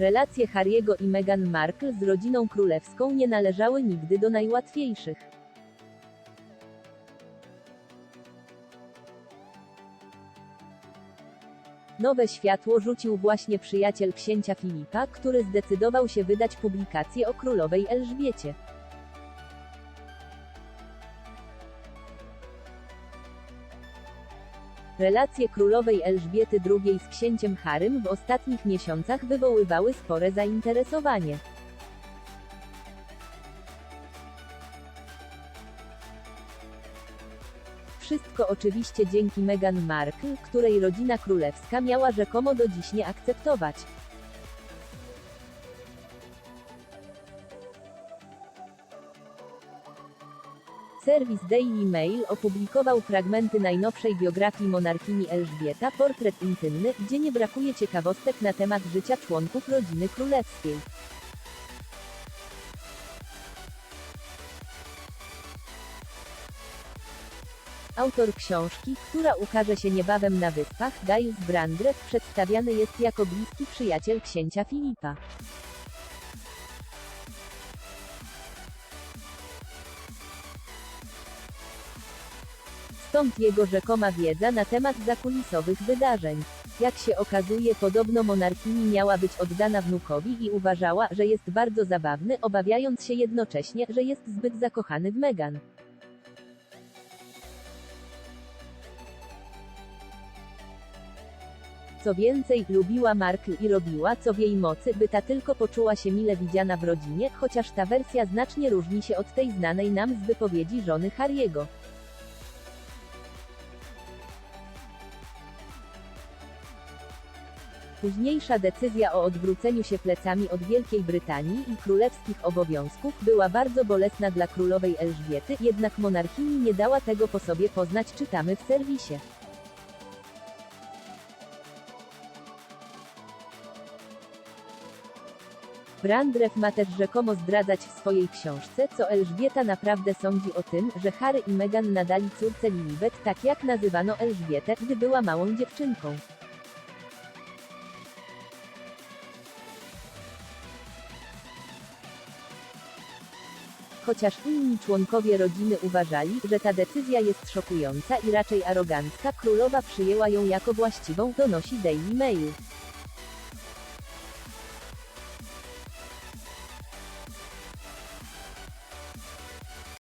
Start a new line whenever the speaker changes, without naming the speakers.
Relacje Harry'ego i Meghan Markle z rodziną królewską nie należały nigdy do najłatwiejszych. Nowe światło rzucił właśnie przyjaciel księcia Filipa, który zdecydował się wydać publikację o królowej Elżbiecie. Relacje królowej Elżbiety II z księciem Harym w ostatnich miesiącach wywoływały spore zainteresowanie. Wszystko oczywiście dzięki Meghan Markle, której rodzina królewska miała rzekomo do dziś nie akceptować. Serwis Daily Mail opublikował fragmenty najnowszej biografii monarchini Elżbieta, portret intymny, gdzie nie brakuje ciekawostek na temat życia członków rodziny królewskiej. Autor książki, która ukaże się niebawem na wyspach, Giles Brandreth, przedstawiany jest jako bliski przyjaciel księcia Filipa. Stąd jego rzekoma wiedza na temat zakulisowych wydarzeń. Jak się okazuje, podobno monarchini miała być oddana wnukowi i uważała, że jest bardzo zabawny, obawiając się jednocześnie, że jest zbyt zakochany w Meghan. Co więcej, lubiła Markle i robiła, co w jej mocy, by ta tylko poczuła się mile widziana w rodzinie, chociaż ta wersja znacznie różni się od tej znanej nam z wypowiedzi żony Harry'ego. Późniejsza decyzja o odwróceniu się plecami od Wielkiej Brytanii i królewskich obowiązków była bardzo bolesna dla królowej Elżbiety, jednak monarchini nie dała tego po sobie poznać czytamy w serwisie. Brandreth ma też rzekomo zdradzać w swojej książce, co Elżbieta naprawdę sądzi o tym, że Harry i Meghan nadali córce Lilibet tak jak nazywano Elżbietę, gdy była małą dziewczynką. Chociaż inni członkowie rodziny uważali, że ta decyzja jest szokująca i raczej arogancka, królowa przyjęła ją jako właściwą, donosi Daily Mail.